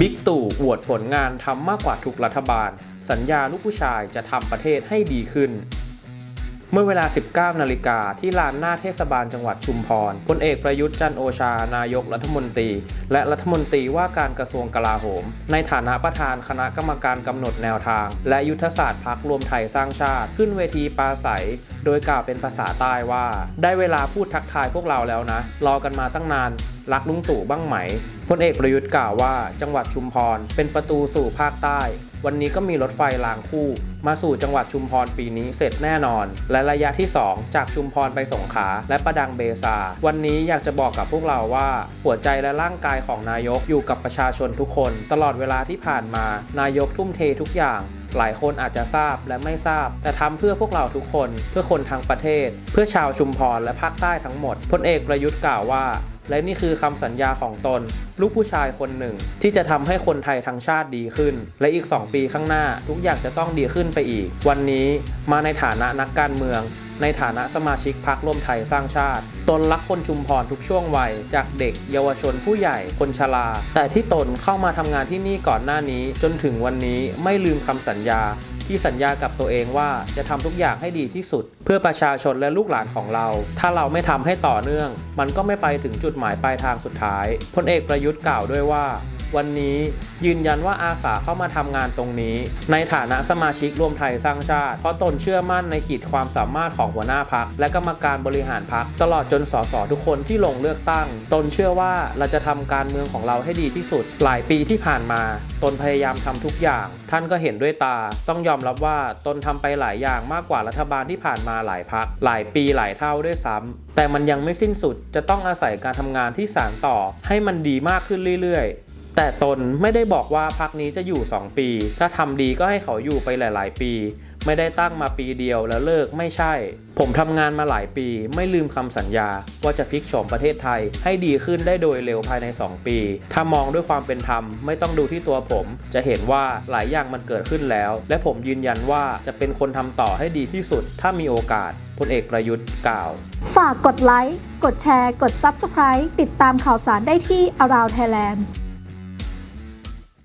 บิ๊กตู่อวดผลงานทำมากกว่าทุกรัฐบาล สัญญาลูกผู้ชายจะทำประเทศให้ดีขึ้น เมื่อเวลา 19 นาฬิกาที่ลานหน้าเทศบาลจังหวัดชุมพร พลเอกประยุทธ์จันโอชา นายกรัฐมนตรี และรัฐมนตรีว่าการกระทรวงกลาโหม ในฐานะประธานคณะกรรมการกำหนดแนวทาง และยุทธศาสตร์พักรวมไทยสร้างชาติ ขึ้นเวทีปราศัย โดยกล่าวเป็นภาษาใต้ว่า ได้เวลาพูดทักทายพวกเราแล้วนะ รอกันมาตั้งนานรักลุงตู่บ้างไหมพลเอกประยุทธ์กล่าวว่า จังหวัดชุมพร เป็นประตูสู่ภาคใต้ วันนี้ก็มีรถไฟรางคู่ มาสู่จังหวัดชุมพรปีนี้เสร็จแน่นอน และระยะที่ 2 จากชุมพรไปสงขลาและประดังเบซา วันนี้อยากจะบอกกับพวกเราว่า หัวใจและร่างกายของนายกอยู่กับประชาชนทุกคน ตลอดเวลาที่ผ่านมา นายกทุ่มเททุกอย่างหลายคนอาจจะทราบและไม่ทราบ แต่ทำเพื่อพวกเราทุกคน เพื่อคนทั้งประเทศ เพื่อชาวชุมพรและภาคใต้ทั้งหมดพลเอกประยุทธ์กล่าวว่า และนี่คือคำสัญญาของตน ลูกผู้ชายคนหนึ่ง ที่จะทำให้คนไทยทั้งชาติดีขึ้น และอีก 2 ปีข้างหน้า ทุกอย่างจะต้องดีขึ้นไปอีก วันนี้มาในฐานะนักการเมือง ในฐานะสมาชิกพรรคร่วมไทยสร้างชาติ ตนรักคนชุมพรทุกช่วงวัย จากเด็ก เยาวชนผู้ใหญ่คนชราแต่ที่ตนเข้ามาทำงานที่นี่ก่อนหน้านี้ จนถึงวันนี้ไม่ลืมคำสัญญา ที่สัญญากับตัวเองว่าจะทำทุกอย่างให้ดีที่สุด เพื่อประชาชนและลูกหลานของเรา ถ้าเราไม่ทำให้ต่อเนื่อง มันก็ไม่ไปถึงจุดหมายปลายทางสุดท้ายพลเอกประยุทธ์กล่าวด้วยว่า วันนี้ยืนยันว่าอาสาเข้ามาทำงานตรงนี้ ในฐานะสมาชิกรวมไทยสร้างชาติ เพราะตนเชื่อมั่นในขีดความสามารถของหัวหน้าพักและกรรมการบริหารพักตลอดจนสสทุกคนที่ลงเลือกตั้ง ตนเชื่อว่าเราจะทำการเมืองของเราให้ดีที่สุด หลายปีที่ผ่านมา ตนพยายามทำทุกอย่าง ท่านก็เห็นด้วยตา ต้องยอมรับว่าตนทำไปหลายอย่างมากกว่ารัฐบาลที่ผ่านมาหลายพักหลายปีหลายเท่าด้วยซ้ำแต่มันยังไม่สิ้นสุดจะต้องอาศัยการทำงานที่สานต่อ ให้มันดีมากขึ้นเรื่อยๆ แต่ตนไม่ได้บอกว่าพักนี้จะอยู่ 2 ปี ถ้าทำดีก็ให้เขาอยู่ไปหลาย ๆ ปี ไม่ได้ตั้งมาปีเดียวแล้วเลิกไม่ใช่ ผมทำงานมาหลายปี ไม่ลืมคำสัญญา ว่าจะพลิกโฉมประเทศไทย ให้ดีขึ้นได้โดยเร็วภายใน 2 ปี ถ้ามองด้วยความเป็นธรรม ไม่ต้องดูที่ตัวผม จะเห็นว่าหลายอย่างมันเกิดขึ้นแล้ว และผมยืนยันว่าจะเป็นคนทำต่อให้ดีที่สุด ถ้ามีโอกาสพลเอกประยุทธ์กล่าว ฝากกดไลค์กดแชร์ กด Subscribe ติดตามข่าวสารได้ที่ Around Thailand